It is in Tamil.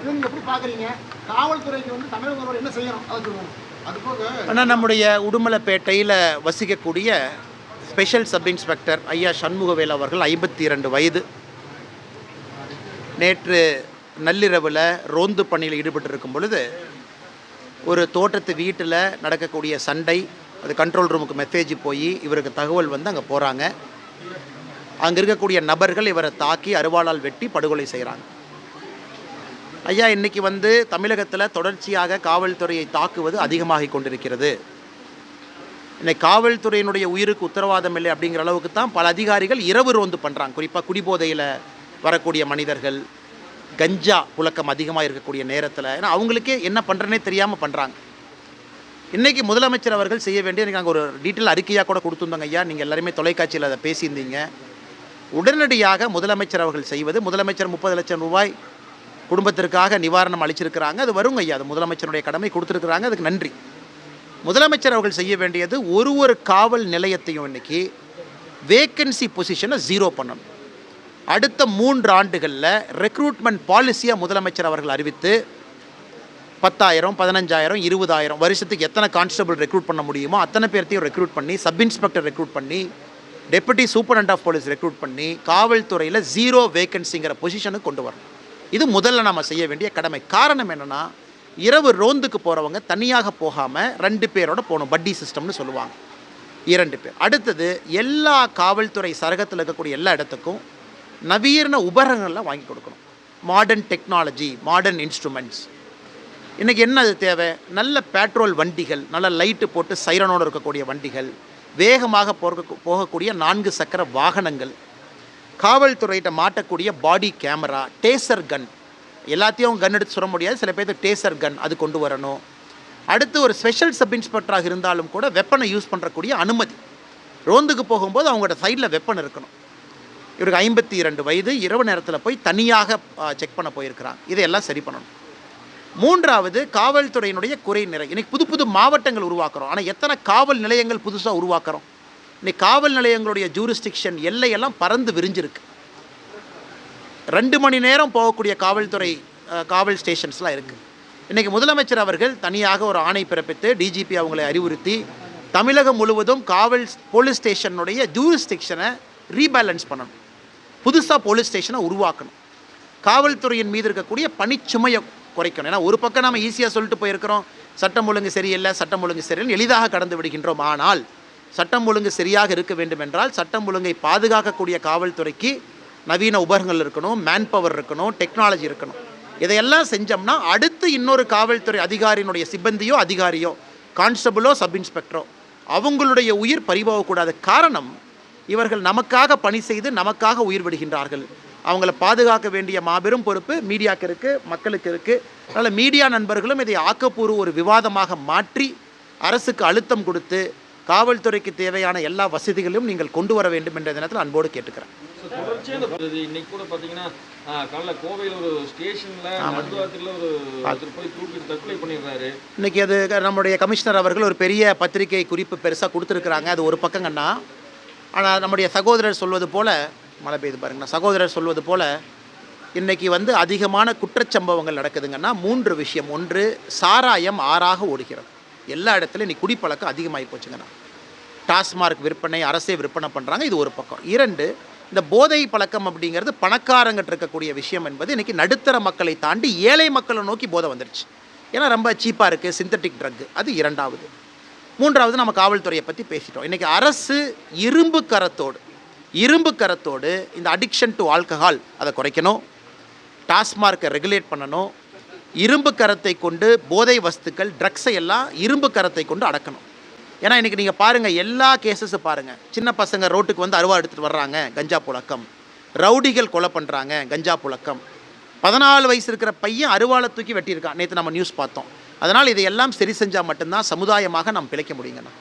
இதை எப்படி பார்க்குறீங்க? காவல்துறைக்கு வந்து தமிழக முதல்வர் என்ன செய்யணும்? அதை சொல்லுவோம். அது போக ஆனால் நம்முடைய உடுமலைப்பேட்டையில் வசிக்கக்கூடிய ஸ்பெஷல் சப் இன்ஸ்பெக்டர் ஐயா சண்முகவேல் அவர்கள் ஐம்பத்தி இரண்டு வயது. நேற்று நள்ளிரவில் ரோந்து பணியில் ஈடுபட்டிருக்கும் பொழுது ஒரு தோட்டத்து வீட்டில் நடக்கக்கூடிய சண்டை அது கண்ட்ரோல் ரூமுக்கு மெசேஜ் போய் இவருக்கு தகவல் வந்து அங்கே போகிறாங்க அங்கே இருக்கக்கூடிய நபர்கள் இவரை தாக்கி அருவாளால் வெட்டி படுகொலை செய்கிறாங்க ஐயா இன்றைக்கி வந்து தமிழகத்தில் தொடர்ச்சியாக காவல்துறையை தாக்குவது அதிகமாகி கொண்டிருக்கிறது. இன்னைக்கு காவல்துறையினுடைய உயிருக்கு உத்தரவாதம் இல்லை அப்படிங்கிற அளவுக்கு தான் பல அதிகாரிகள் இரவு ரோந்து பண்ணுறாங்க குறிப்பாக குடிபோதையில் வரக்கூடிய மனிதர்கள் கஞ்சா புழக்கம் அதிகமாக இருக்கக்கூடிய நேரத்தில் ஏன்னா அவங்களுக்கே என்ன பண்ணுறனே தெரியாமல் பண்ணுறாங்க இன்றைக்கி முதலமைச்சர் அவர்கள் செய்ய வேண்டிய எனக்கு அங்கே ஒரு டீட்டெயில் அறிக்கையாக கூட கொடுத்துருந்தோங்க ஐயா. நீங்கள் எல்லாருமே தொலைக்காட்சியில் அதை பேசியிருந்தீங்க. உடனடியாக முதலமைச்சர் அவர்கள் செய்வது முதலமைச்சர் முப்பது லட்சம் ரூபாய் குடும்பத்திற்காக நிவாரணம் அளிச்சிருக்கிறாங்க. அது வருங்க ஐயா. அது முதலமைச்சருடைய கடமை கொடுத்துருக்குறாங்க. அதுக்கு நன்றி. முதலமைச்சர் அவர்கள் செய்ய வேண்டியது ஒரு ஒரு காவல் நிலையத்தையும் இன்றைக்கி வேக்கன்சி பொசிஷனை ஜீரோ பண்ணணும். அடுத்த மூன்று ஆண்டுகளில் ரெக்ரூட்மெண்ட் பாலிசியாக முதலமைச்சர் அவர்கள் அறிவித்து பத்தாயிரம் பதினஞ்சாயிரம் இருபதாயிரம் வருஷத்துக்கு எத்தனை கான்ஸ்டபிள் ரெக்ரூட் பண்ண முடியுமோ அத்தனை பேர்த்தையும் ரெக்ரூட் பண்ணி சப் இன்ஸ்பெக்டர் ரெக்ரூட் பண்ணி deputy superintendent of police recruit பண்ணி காவல்துறையில் ஜீரோ வேக்கன்சிங்கிற பொசிஷனுக்கு கொண்டு வரணும். இது முதல்ல நம்ம செய்ய வேண்டிய கடமை. காரணம் என்னென்னா இரவு ரோந்துக்கு போகிறவங்க தனியாக போகாமல் ரெண்டு பேரோட போகணும் பட்டி சிஸ்டம்னு சொல்லுவாங்க. இரண்டு பேர். அடுத்தது எல்லா காவல்துறை சரகத்தில் இருக்கக்கூடிய எல்லா இடத்துக்கும் நவீன உபகரணங்கள்லாம் வாங்கி கொடுக்கணும். மாடர்ன் டெக்னாலஜி மாடர்ன் இன்ஸ்ட்ருமெண்ட்ஸ் இன்றைக்கி என்ன அது தேவை? நல்ல பெட்ரோல் வண்டிகள் நல்ல லைட்டு போட்டு சைரனோடு இருக்கக்கூடிய வண்டிகள் வேகமாக போக போகக்கூடிய நான்கு சக்கர வாகனங்கள் காவல்துறையிட்ட மாட்டக்கூடிய பாடி கேமரா டேசர் கன். எல்லாத்தையும் கன் எடுத்து சொல்ல முடியாது. சில பேர்த்து டேசர் கன் அது கொண்டு வரணும். அடுத்து ஒரு ஸ்பெஷல் சப் இன்ஸ்பெக்டராக இருந்தாலும் கூட வெப்பனை யூஸ் பண்ணுறக்கூடிய அனுமதி. ரோந்துக்கு போகும்போது அவங்களோட சைடில் வெப்பன் இருக்கணும். இவருக்கு ஐம்பத்தி இரண்டு வயது. இரவு நேரத்தில் போய் தனியாக செக் பண்ண போயிருக்கிறாங்க. இதையெல்லாம் சரி பண்ணணும். மூன்றாவது காவல்துறையினுடைய குறை நிறை இன்னைக்கு புது புது மாவட்டங்கள் உருவாக்குறோம். ஆனால் எத்தனை காவல் நிலையங்கள் புதுசாக உருவாக்குறோம்? இன்னைக்கு காவல் நிலையங்களுடைய ஜூரிஸ்டிக்ஷன் எல்லையெல்லாம் பறந்து விரிஞ்சிருக்கு. ரெண்டு மணி நேரம் போகக்கூடிய காவல்துறை காவல் ஸ்டேஷன்ஸ்லாம் இருக்குது இன்றைக்கி முதலமைச்சர் அவர்கள் தனியாக ஒரு ஆணை பிறப்பித்து டிஜிபி அவங்களை அறிவுறுத்தி தமிழகம் முழுவதும் காவல் போலீஸ் ஸ்டேஷனுடைய ஜூரிஸ்டிக்ஷனை ரீபேலன்ஸ் பண்ணணும். புதுசாக போலீஸ் ஸ்டேஷனை உருவாக்கணும். காவல்துறையின் மீது இருக்கக்கூடிய பணிச்சுமையை குறைக்கணும். ஏன்னா ஒரு பக்கம் நம்ம ஈஸியாக சொல்லிட்டு போயிருக்கிறோம். சட்டம் ஒழுங்கு சரியில்லை சட்டம் ஒழுங்கு சரியில்லை எளிதாக கடந்து விடுகின்றோம். ஆனால் சட்டம் ஒழுங்கு சரியாக இருக்க வேண்டும் என்றால் சட்டம் ஒழுங்கை பாதுகாக்கக்கூடிய காவல்துறைக்கு நவீன உபகரணங்கள் இருக்கணும் மேன் பவர் இருக்கணும் டெக்னாலஜி இருக்கணும். இதையெல்லாம் செஞ்சோம்னா அடுத்து இன்னொரு காவல்துறை அதிகாரியினுடைய சிப்பந்தியோ அதிகாரியோ கான்ஸ்டபிளோ சப் இன்ஸ்பெக்டரோ அவங்களுடைய உயிர் பறிபோகக்கூடாது காரணம் இவர்கள் நமக்காக பணி செய்து நமக்காக உயிர் விடுகின்றார்கள். அவங்கள பாதுகாக்க வேண்டிய மாபெரும் பொறுப்பு மீடியாக்கு இருக்குது மக்களுக்கு இருக்குது அதனால் மீடியா நண்பர்களும் இதை ஆக்கப்பூர்வ ஒரு விவாதமாக மாற்றி அரசுக்கு அழுத்தம் கொடுத்து காவல்துறைக்கு தேவையான எல்லா வசதிகளையும் நீங்கள் கொண்டு வர வேண்டும் என்ற தினத்தில் அன்போடு கேட்டுக்கிறேன். இன்னைக்கு கூட பார்த்தீங்கன்னா காலைல கோவையில் ஒரு ஸ்டேஷனில் அது நம்முடைய கமிஷனர் அவர்கள் ஒரு பெரிய பத்திரிகை குறிப்பு பெருசாக கொடுத்துருக்குறாங்க. அது ஒரு பக்கங்கண்ணா. ஆனால் நம்முடைய சகோதரர் சொல்வது போல் மழை பெய்யுது பாருங்கண்ணா. சகோதரர் சொல்வது போல் இன்னைக்கு வந்து அதிகமான குற்றச்சம்பவங்கள் நடக்குதுங்கன்னா மூன்று விஷயம். ஒன்று சாராயம் ஆறாக ஓடுகிறது. எல்லா இடத்துலையும் இன்னைக்கு குடிப்பழக்கம் அதிகமாகி போச்சுங்கண்ணா. டாஸ்மார்க் விற்பனை அரசே விற்பனை பண்ணுறாங்க இது ஒரு பக்கம். இரண்டு இந்த போதை பழக்கம் அப்படிங்கிறது பணக்காரங்கிட்ட இருக்கக்கூடிய விஷயம் என்பது இன்றைக்கி நடுத்தர மக்களை தாண்டி ஏழை மக்களை நோக்கி போதை வந்துருச்சு. ஏன்னா ரொம்ப சீப்பாக இருக்குது சிந்தட்டிக் ட்ரக் அது இரண்டாவது. மூன்றாவது நம்ம காவல்துறையை பற்றி பேசிட்டோம். இன்றைக்கி அரசு இரும்பு கரத்தோடு இரும்பு கரத்தோடு இந்த அடிக்ஷன் டு ஆல்கஹால் அதை குறைக்கணும். டாஸ்மார்க்கை ரெகுலேட் பண்ணணும். இரும்பு கரத்தை கொண்டு போதை வஸ்துக்கள் ட்ரக்ஸை எல்லாம் இரும்பு கரத்தை கொண்டு அடக்கணும். ஏன்னா இன்றைக்கி நீங்கள் பாருங்கள் எல்லா கேசஸும் பாருங்கள் சின்ன பசங்க ரோட்டுக்கு வந்து அருவா எடுத்துகிட்டு வர்றாங்க கஞ்சா புழக்கம். ரவுடிகள் கொலை பண்ணுறாங்க கஞ்சா புழக்கம். பதினாலு வயசு இருக்கிற பையன் அருவாளை தூக்கி வெட்டியிருக்கான். நேற்று நம்ம நியூஸ் பார்த்தோம். அதனால் இதையெல்லாம் சரி செஞ்சால் மட்டும்தான் சமுதாயமாக நாம் பிழைக்க முடியுங்கண்ணா.